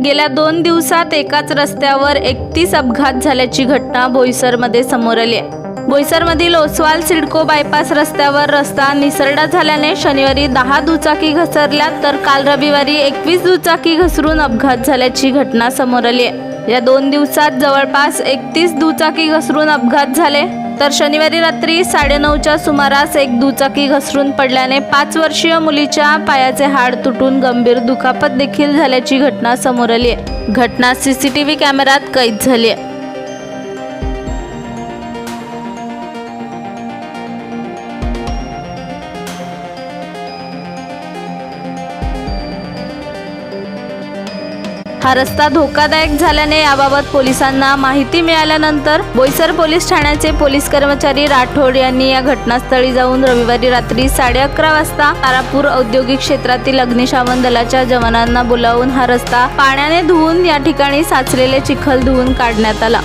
गेल्या दोन दिवसात एकाच रस्त्यावर एकतीस अपघात झाल्याची घटना बोईसरमध्ये समोर आली आहे. बोईसरमधील ओसवाल सिडको बायपास रस्त्यावर रस्ता निसरडा झाल्याने शनिवारी दहा दुचाकी घसरल्या तर काल रविवारी एकवीस दुचाकी घसरून अपघात झाल्याची घटना समोर आली आहे. या दोन दिवसात जवळपास एकतीस दुचाकी घसरून अपघात झाले. तर शनिवारी रात्री साडेनऊच्या सुमारास एक दुचाकी घसरून पडल्याने पाच वर्षीय मुलीच्या पायाचे हाड तुटून गंभीर दुखापत देखील झाल्याची घटना समोर आली आहे. घटना सीसीटीव्ही कॅमेऱ्यात कैद झाली आहे. हा रस्ता धोकादायक झाल्याने याबाबत पोलिसांना माहिती मिळाल्यानंतर बोईसर पोलीस ठाण्याचे पोलीस कर्मचारी राठोड यांनी या घटनास्थळी जाऊन रविवारी रात्री साडे अकरा वाजता तारापूर औद्योगिक क्षेत्रातील अग्निशमन दलाच्या जवानांना बोलावून हा रस्ता पाण्याने धुवून या ठिकाणी साचलेले चिखल धुवून काढण्यात आला.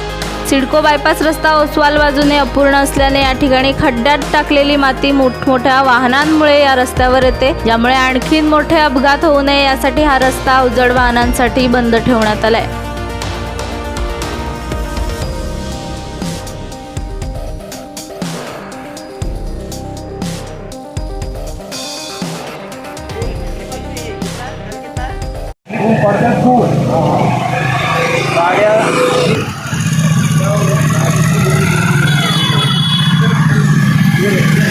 सिडको बायपास रस्ता ओसवाल बाजूने अपूर्ण असल्याने या ठिकाणी खड्ड्यात टाकलेली माती मोठमोठ्या वाहनांमुळे या रस्त्यावर येते. ज्यामुळे आणखीन मोठे अपघात होऊ नये यासाठी हा रस्ता अवजड वाहनांसाठी बंद ठेवण्यात आलाय. गाड्या खूप गाड्या